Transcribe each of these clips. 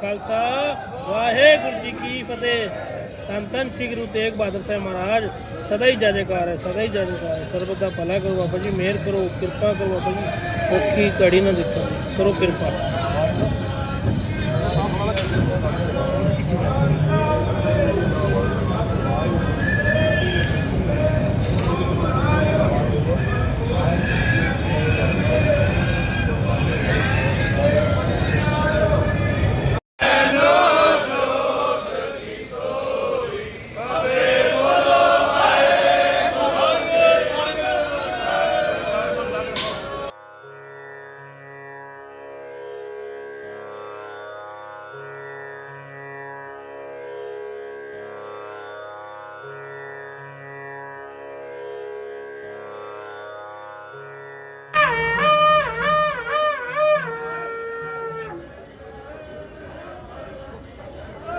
ਖਾਲਸਾ, ਵਾਹਿਗੁਰੂ ਜੀ ਕੀ ਫਤਿਹ। ਧੰਨ ਧੰਨ ਸ੍ਰੀ ਗੁਰੂ ਤੇਗ ਬਹਾਦਰ ਸਾਹਿਬ ਮਹਾਰਾਜ, ਸਦਾ ਹੀ ਜੈਕਾਰ ਹੈ, ਸਦਾ ਹੀ ਜੈਕਾਰ ਹੈ। ਸਰਬਤ ਦਾ ਭਲਾ ਕਰੋ ਬਾਬਾ ਜੀ, ਮਿਹਰ ਕਰੋ, ਕਿਰਪਾ ਕਰੋ ਬਾਬਾ ਜੀ। ਔਖੀ ਘੜੀ ਨਾ ਦਿੱਤਾ ਕਰੋ ਕਿਰਪਾ।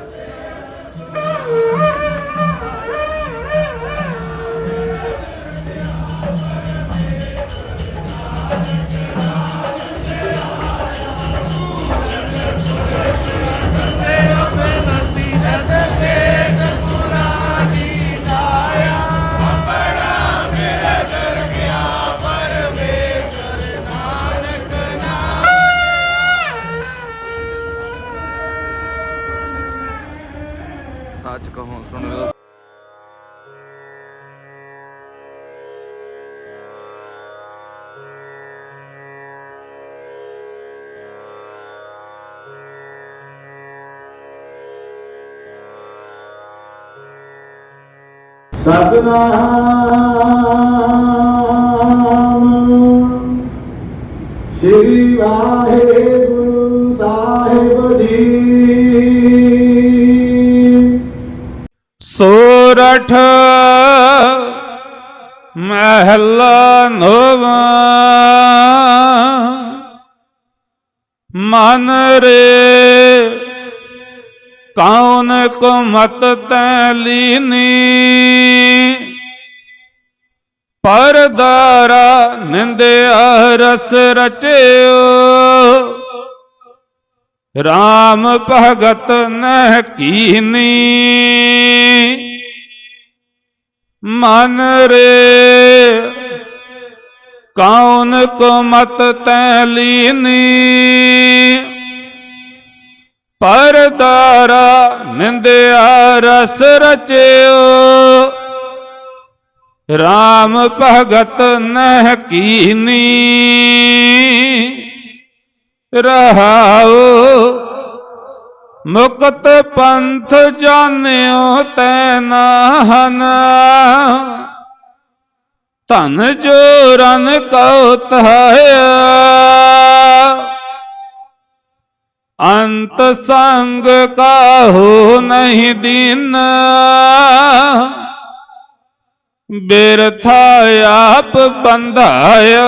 Yeah. ਸੱਚ ਕਹੋ ਸੁਣ ਲਓ। ਸਤਨਾਮ। ਸ੍ਰੀ ਵਾਹਿਗੁਰੂ ਸਾਹਿਬ ਜੀ। ਸੋਰਠ ਮਹਿਲਾ ਨੋਵਾ ਮਨ ਰੇ ਕੌਣ ਕੋ ਮਤ ਤੈ ਲੀਨੀ ਪਰਦਾਰਾ ਨਿੰਦਿਆ ਰਸ ਰਚਿਓ ਰਾਮ ਭਗਤ ਨਹਿ ਕੀਨੀ ਮਨ ਰੇ। ਕੌਣ ਕੋ ਮਤ ਤੈ ਲੀਨੀ? ਪਰਦਾਰਾ ਨਿੰਦਿਆ ਰਸ ਰਚਿਓ। RAM ਭਗਤ ਨਹਿ ਕੀਨੀ? ਰਹਾਓ ਮੁਕਤ ਪੰਥ ਜਾਣਿਓ ਤੈ ਨਾਹਨ। ਧਨ ਜੋਰਨ ਕਉ ਤਹਾਇਆ ਅੰਤ ਸੰਗ ਕਾਹੂ ਨਹੀਂ ਦੀਨ। ਬਿਰਥਾ ਆਪ ਬੰਧਾਇਆ।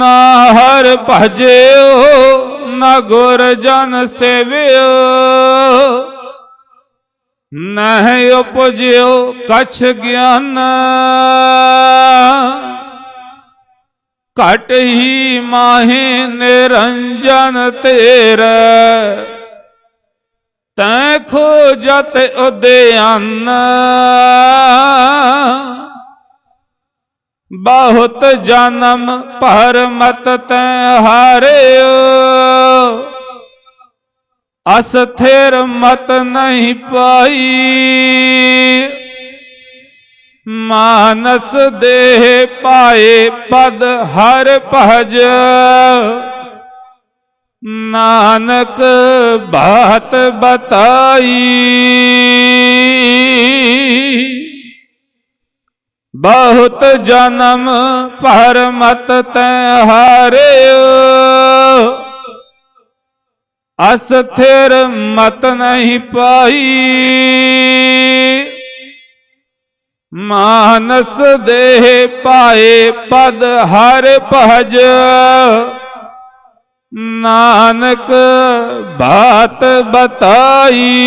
ਨਾ ਹਰ ਭਜਿਓ, ਨਾ ਗੁਰ ਜਨ ਸੇਵਿਓ। ਨਹਿ ਉਪਜਿਓ ਕਛ ਗਿਆਨ। ਘਟ ਹੀ ਮਾਹੇ ਨਿਰੰਜਨ ਤੇਰੇ। ਤੈ ਖੋਜਤ ਉਦਿਆਨ ਬਹੁਤ ਜਨਮ ਭਰ ਮਤ ਤੈ ਹਾਰਿਓ। ਅਸਥਿਰ ਮਤ ਨਹੀਂ ਪਾਈ। ਮਾਨਸ ਦੇਹ ਪਾਏ ਪਦ ਹਰ ਭਜ। ਨਾਨਕ ਬਾਤ ਬਤਾਈ। ਬਹੁਤ ਜਨਮ ਭਰ ਮਤ ਤੈ ਹਾਰਿਓ। ਅਸਥਿਰ ਮਤ ਨਹੀਂ ਪਾਈ। ਮਾਨਸ ਦੇਹ ਪਾਏ ਪਦ ਹਰ ਭਜ। ਨਾਨਕ ਬਾਤ ਬਤਾਈ।